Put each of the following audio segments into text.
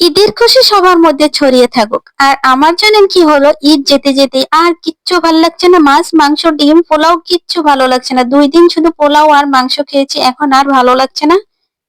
ঈদের খুশি সবার মধ্যে ছড়িয়ে থাকুক। আর আমার জানেন কি হলো? ঈদ যেতে যেতে আর কিচ্ছু ভালো লাগছে না। মাছ, মাংস, ডিম, পোলাও কিচ্ছু ভালো লাগছে না। দুই দিন শুধু পোলাও আর মাংস খেয়েছি, এখন আর ভালো লাগছে না।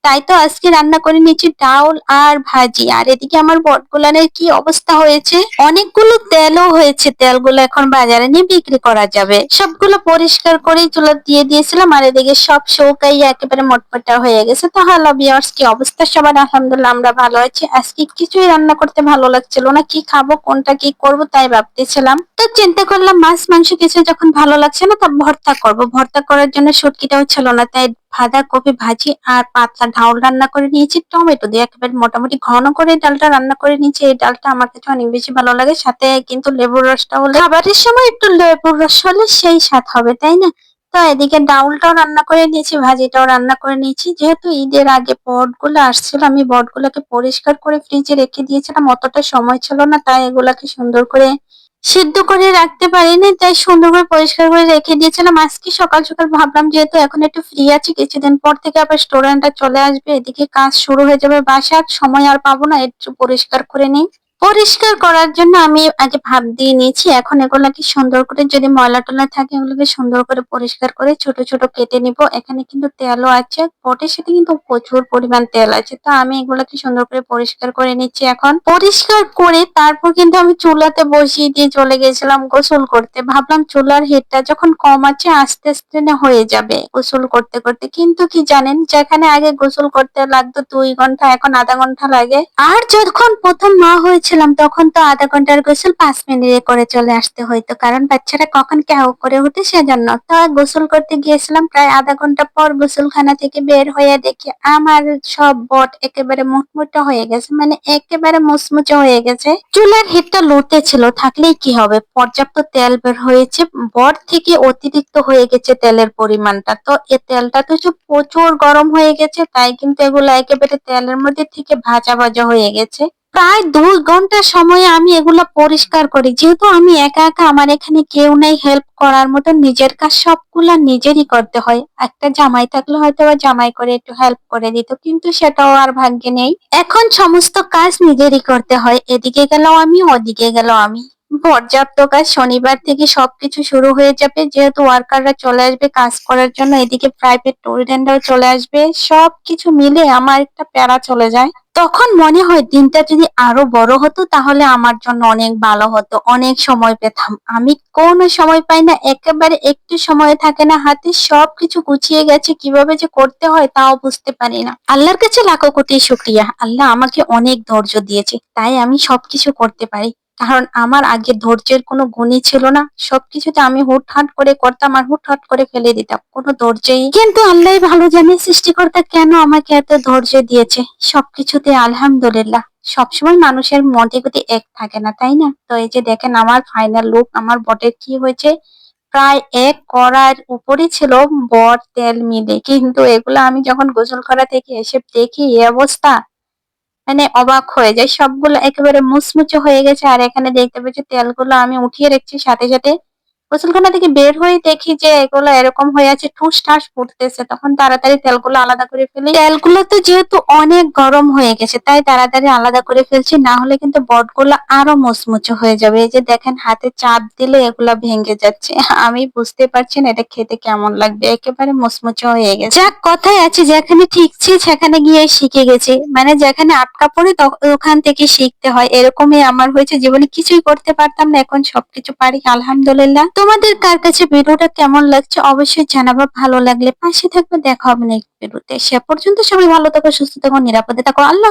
তাই তো আজকে রান্না করে নিয়েছি ডাউল আর ভাজি। আর এদিকে আমার বটগুলানের কি অবস্থা হয়েছে? অনেকগুলো তেলও হয়েছে। তেলগুলো এখন বাজারে নিয়ে বিক্রি করা যাবে। সবগুলো পরিষ্কার করেই চুলা দিয়ে দিয়েছিলাম। আর এদিকে সব শৌকাই একেবারে মটমটা হয়ে গেছে। তো হ্যালো বিয়ার্স কি অবস্থা সবার? আলহামদুলিল্লাহ আমরা ভালো আছি। আজকে কিছুই রান্না করতে ভালো লাগছিল না। কি খাব, কোনটা কি করব তাই ভাবতেছিলাম। তো চিন্তা করলাম, মাছ মাংস কিছু যখন ভালো লাগছে না, তা ভর্তা করব। ভর্তা করার জন্য সুটকিটাও ছিল না, তাই বাঁধাকপি ভাজি আর পাতলা ঢাউল রান্না করে নিয়েছি, টমেটো দিয়ে একেবারে মোটামুটি ঘন করে ডালটা রান্না করে নিয়েছি। এই ডালটা আমার কাছে অনেক বেশি ভালো লাগে, সাথে কিন্তু লেবুর রসটা হলে খাবারের সময় একটু লেবুর রস হলে সেই স্বাদ হবে, তাই না? তো এদিকে ডাউলটাও রান্না করে নিয়েছি, ভাজিটাও রান্না করে নিয়েছি। যেহেতু ঈদের আগে পটগুলো আসছিল, আমি বটগুলোকে পরিষ্কার করে ফ্রিজে রেখে দিয়েছিলাম, অতটা সময় ছিল না, তাই এগুলাকে সুন্দর করে সিদ্ধ করে রাখতে পারিনি, তাই সুন্দর করে পরিষ্কার করে রেখে দিয়েছিলাম। আজকে সকাল সকাল ভাবলাম যেহেতু এখন একটু ফ্রি আছি, কিছুদিন পর থেকে আবার স্টোরেন্টটা চলে আসবে। এদিকে কাজ শুরু হয়ে যাবে বাসার, সময় আর পাবো না, একটু পরিষ্কার করে নিই। পরিষ্কার করার জন্য আমি আগে ভাব দিয়ে নিয়েছি। এখন এগুলাকে সুন্দর করে যদি ময়লা টলা থাকে, এগুলোকে সুন্দর করে পরিষ্কার করে ছোট ছোট কেটে নিব। এখানে কিন্তু তেলও আছে পটের সাথে কিন্তু প্রচুর পরিমাণ তেল আছে। তো আমি এগুলাকে সুন্দর করে পরিষ্কার করে নিচ্ছি এখন। পরিষ্কার করে তারপর কিন্তু আমি চুলাতে বসিয়ে দিয়ে চলে গেছিলাম গোসল করতে। ভাবলাম চুলার হিটটা যখন কম আছে, আস্তে আস্তে না হয়ে যাবে গোসল করতে করতে। কিন্তু কি জানেন, যেখানে আগে গোসল করতে লাগতো দুই ঘণ্টা, এখন আধা ঘণ্টা লাগে। আর যখন প্রথম মা হয়েছিলাম তখন তো আধা ঘণ্টার গোসল পাঁচ মিনিটে করে চলে আসতে হইতো। কারণ বাচ্চারা কখন কেউ করে উঠে সেজন্য। তো গোসল করতে গিয়েছিলাম প্রায় আধা ঘণ্টা পর গোসলখানা থেকে বের হয়ে দেখি আমার সব বট একেবারে মুটমুটে হয়ে গেছে। মানে একেবারে মুচমুচে হয়ে গেছে। চুলার হিটটা লড়তে ছিল, থাকলেই কি হবে? পর্যাপ্ত তেল বের হয়েছে, বট থেকে অতিরিক্ত হয়ে গেছে তেলের পরিমাণটা। তো এ তেলটা তো প্রচুর গরম হয়ে গেছে, তাই কিন্তু এগুলো একেবারে তেলের মধ্যে থেকে ভাজা ভাজা হয়ে গেছে। প্রায় দুই ঘণ্টা সময়ে আমি এগুলো পরিষ্কার করি। যেহেতু আমি একা একা আমার এখানে কেউ নাই হেল্প করার মতো নিজের কাজ সবগুলা নিজেরই করতে হয়। একটা জামাই থাকলে হয়তো বা জামাই করে একটু হেল্প করে দিত, কিন্তু সেটাও আর ভাগ্যে নেই। এখন সমস্ত কাজ নিজেরই করতে হয়, এদিকে গেল আমি, ওদিকে গেল আমি। পর্যাপ্ত কাজ, শনিবার থেকে সবকিছু শুরু হয়ে যাবে। যেহেতু ওয়ার্কাররা চলে আসবে কাজ করার জন্য, এদিকে প্রাইভেট স্টুডেন্টরাও চলে আসবে। সবকিছু মিলে আমার একটা প্যারা চলে যায়। তখন মনে হয় দিনটা যদি আরও বড় হতো, তাহলে আমার জন্য অনেক ভালো হতো। অনেক সময় পেতাম। আমি কোনো সময় পাই না, একেবারে একটু সময় থাকে না হাতে। সবকিছু গুছিয়ে গেছে, কীভাবে যে করতে হয় তাও বুঝতে পারি না। আল্লাহর কাছে লাখো কোটি শুক্রিয়া। আল্লাহ আমাকে অনেক ধৈর্য দিয়েছে, তাই আমি সবকিছু করতে পারি। কারণ আমার আগে ধৈর্যের কোনো গুণই ছিল না। সবকিছুতে আমি হুটহাট করে করতাম আর হুটহাট করে ফেলে দিতাম। কোনো ধৈর্যই। কিন্তু আল্লাহ ভালো জানে সৃষ্টিকর্তা কেন আমাকে এত ধৈর্য দিয়েছে? সবকিছুতে আলহামদুলিল্লাহ। সবসময় মানুষের মধ্যে গতি এক থাকে না, তাই না? তো এই যে দেখেন আমার ফাইনাল লুক আমার বটের কি হয়েছে? প্রায় এক কড়ার উপরই ছিল বট তেল মিলে। কিন্তু এগুলো আমি যখন গোসল করা থেকে এসে দেখি, এই অবস্থা। মানে অবাক হয়ে যায়। সবগুলো একেবারে মুচমুচে হয়ে গেছে। আর এখানে দেখতে পাচ্ছি তেলগুলো আমি উঠিয়ে রেখেছি সাথে সাথে। গোসলখানা থেকে বের হয়ে দেখি যে এগুলো এরকম হয়ে আছে, ঠুস ঠাস ফুটতেছে তখন তাড়াতাড়ি তেলগুলো আলাদা করে ফেলি। তেলগুলো তো যেহেতু অনেক গরম হয়ে গেছে, তাই তাড়াতাড়ি আলাদা করে ফেলছি। না হলে কিন্তু বটগুলো আরও মুচমুচে হয়ে যাবে। এই যে দেখেন, হাতে চাপ দিলে এগুলা ভেঙে যাচ্ছে। আমি বুঝতে পারছি না এটা খেতে কেমন লাগবে। একেবারে মুচমুচে হয়ে গেছে। যাক কথাই আছে, যেখানে ঠিকছি সেখানে গিয়ে শিখে গেছি। মানে যেখানে আটকা পড়ে ওখান থেকে শিখতে হয়। এরকমই আমার হয়েছে। জীবনে কিছুই করতে পারতাম না। এখন সবকিছু পারি। আলহামদুলিল্লাহ। তোমাদের কার কাছে ভিডিওটা কেমন লাগছে অবশ্যই জানাব। ভালো লাগলে পাশে থাকবে, দেখা হবে নেক্সট ভিডিওতে সে পর্যন্ত সবাই ভালো থাকো, সুস্থ থাকো, নিরাপদে থাকো। আল্লাহ